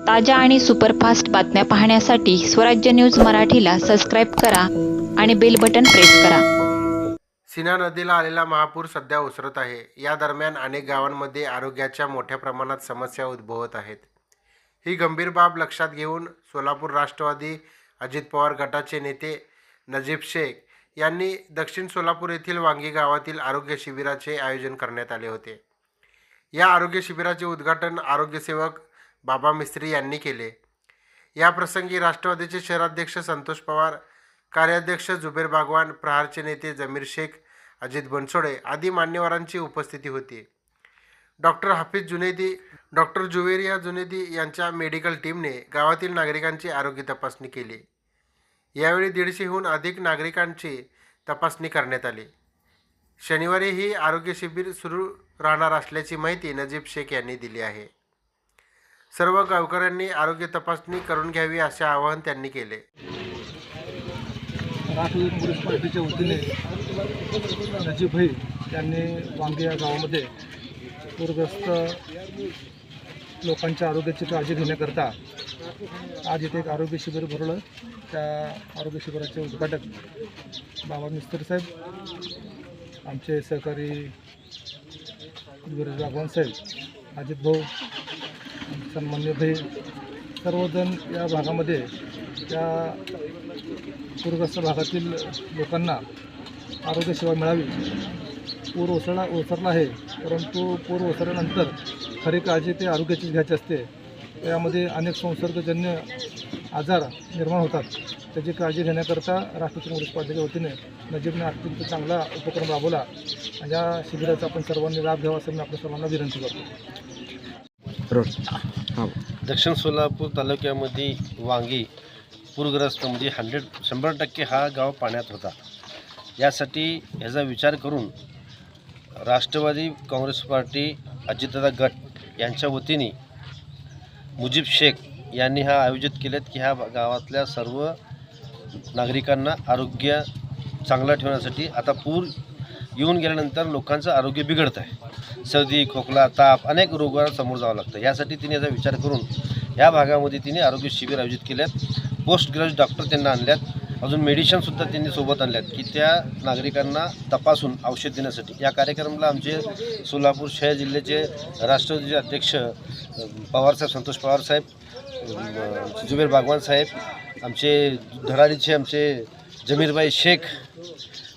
ताज्या आणि सुपरफास्ट बातम्या पाहण्यासाठी स्वराज्य न्यूज मराठीला सबस्क्राईब करा आणि बेल बटन प्रेस करा. सिन्हा नदीला आलेला महापूर सध्या ओसरत आहे. या दरम्यान अनेक गावांमध्ये आरोग्याच्या मोठ्या प्रमाणात समस्या उद्भवत आहेत. ही गंभीर बाब लक्षात घेऊन सोलापूर राष्ट्रवादी अजित पवार गटाचे नेते नजीब शेख यांनी दक्षिण सोलापूर येथील वांगी गावातील आरोग्य शिबिराचे आयोजन करण्यात आले होते. या आरोग्य शिबिराचे उद्घाटन आरोग्यसेवक बाबा मिस्त्री यांनी केले. या प्रसंगी राष्ट्रवादीचे शहराध्यक्ष संतोष पवार कार्याध्यक्ष जुबेर बागवान प्रहारचे नेते जमीर शेख अजित बनसोडे आदी मान्यवरांची उपस्थिती होती. डॉक्टर हाफिज जुनेदी डॉक्टर जुवेरिया जुनेदी यांच्या मेडिकल टीमने गावातील नागरिकांची आरोग्य तपासणी केली. यावेळी दीडशेहून अधिक नागरिकांची तपासणी करण्यात आली. शनिवारी ही आरोग्य शिबिर सुरू राहणार असल्याची माहिती नजीब शेख यांनी दिली आहे. सर्व गावकऱ्यांनी आरोग्य तपासणी करून घ्यावी असे आवाहन त्यांनी केले. राष्ट्रवादी काँग्रेस पार्टीच्या वतीने नजीब भाई यांनी वांगे या गावामध्ये पूरग्रस्त लोकांच्या आरोग्याची काळजी घेण्याकरता आज इथे एक आरोग्य शिबिर भरलं. त्या आरोग्य शिबिराचे उद्घाटक बाबा मिस्त्री साहेब आमचे सहकारी गुरुज बागवान साहेब अजित भाऊ सन्मान्य भाई सर्वजण या भागामध्ये त्या पूरग्रस्त भागातील लोकांना आरोग्यसेवा मिळावी. पूर ओसरला ओसरला आहे परंतु पूर ओसरल्यानंतर खरी काळजी ते आरोग्याचीच घ्यायची असते. त्यामध्ये अनेक संसर्गजन्य आजार निर्माण होतात. त्याची काळजी घेण्याकरता राष्ट्रीय काँग्रेस पार्टीच्या वतीने नजीबने अत्यंत चांगला उपक्रम राबवला. आणि या शिबिराचा आपण सर्वांनी लाभ घ्यावा असं मी आपल्या सर्वांना विनंती करतो. हो. दक्षिण सोलापूर तालुक्यामध्ये वांगी पूरग्रस्त म्हणजे हंड्रेड शंभर टक्के हा गाव पाण्यात होता. यासाठी ह्याचा विचार करून राष्ट्रवादी काँग्रेस पार्टी अजितदादा गट यांच्या वतीने मुजीब शेख यांनी हा आयोजित केलेत की ह्या गावातल्या सर्व नागरिकांना आरोग्य चांगलं ठेवण्यासाठी आता पूर येऊन गेल्यानंतर लोकांचं आरोग्य बिघडत आहे सर्दी खोकला ताप अनेक रोगांना समोर जावं लागतं. यासाठी तिने याचा विचार करून या भागामध्ये तिने आरोग्य शिबिर आयोजित केल्यात. पोस्ट ग्रॅज्युएट डॉक्टर त्यांना आणल्यात. अजून मेडिशनसुद्धा त्यांनी सोबत आणल्यात की त्या नागरिकांना तपासून औषध देण्यासाठी. या कार्यक्रमाला आमचे सोलापूर शहर जिल्ह्याचे राष्ट्रवादीचे अध्यक्ष पवारसाहेब संतोष पवारसाहेब जुबेर बागवान साहेब आमचे धडाडीचे आमचे जमीरबाई शेख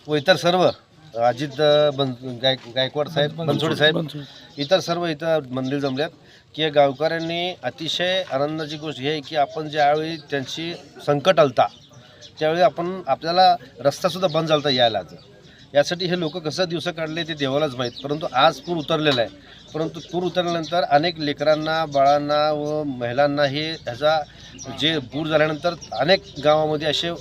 व इतर सर्व अजित बन गाय गायकवाड साहेब बनसोडे साहेब इतर सर्व इथं मंदिर जमल्यात की या गावकऱ्यांनी अतिशय आनंदाची गोष्ट ही आहे की आपण ज्यावेळी त्यांची संकट आलता त्यावेळी आपण आपल्याला रस्तासुद्धा बंद झालता यायला यासाठी हे लोक कसं दिवस काढले ते देवालाच माहीत परंतु आज पूर उतरलेला आहे. परंतु पूर उतरल्यानंतर अनेक लेकरांना बाळांना व महिलांना हे ह्याचा जे पूर झाल्यानंतर अनेक गावामध्ये असे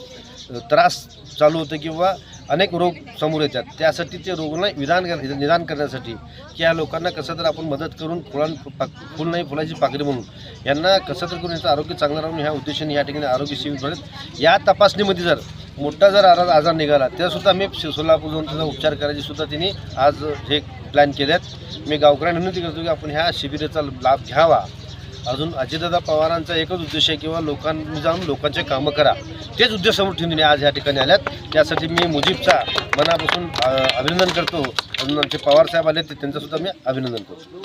त्रास चालू होते किंवा अनेक रोग समोर येतात. त्यासाठी ते रोगांना विधान निदान करण्यासाठी. की या लोकांना कसं तर आपण मदत करून फुलां पा- फुल नाही फुलाची पाकळी म्हणून. यांना कसं तर करून याचं आरोग्य चांगलं राहून ह्या उद्देशाने या ठिकाणी आरोग्य शिबिर भरत या तपासणीमध्ये जर मोठा जर आजार आजार निघाला त्यासुद्धा मी सोलापूर जाऊन त्याचा उपचार करायची सुद्धा तिने आज हे प्लॅन केले आहेत मी गावकऱ्यांना विनंती करतो की आपण ह्या शिबिराचा लाभ घ्यावा. अजून अजितदादा पवारांचा एकच उद्देश आहे किंवा लोकांनी जाऊन लोकांचे कामं करा. तेच उद्देश समोर ठेवून आज या ठिकाणी आल्यात. त्यासाठी मी मुजीबचा मनापासून अभिनंदन करतो. अजून आमचे पवार साहेब आले ते त्यांचंसुद्धा मी अभिनंदन करतो.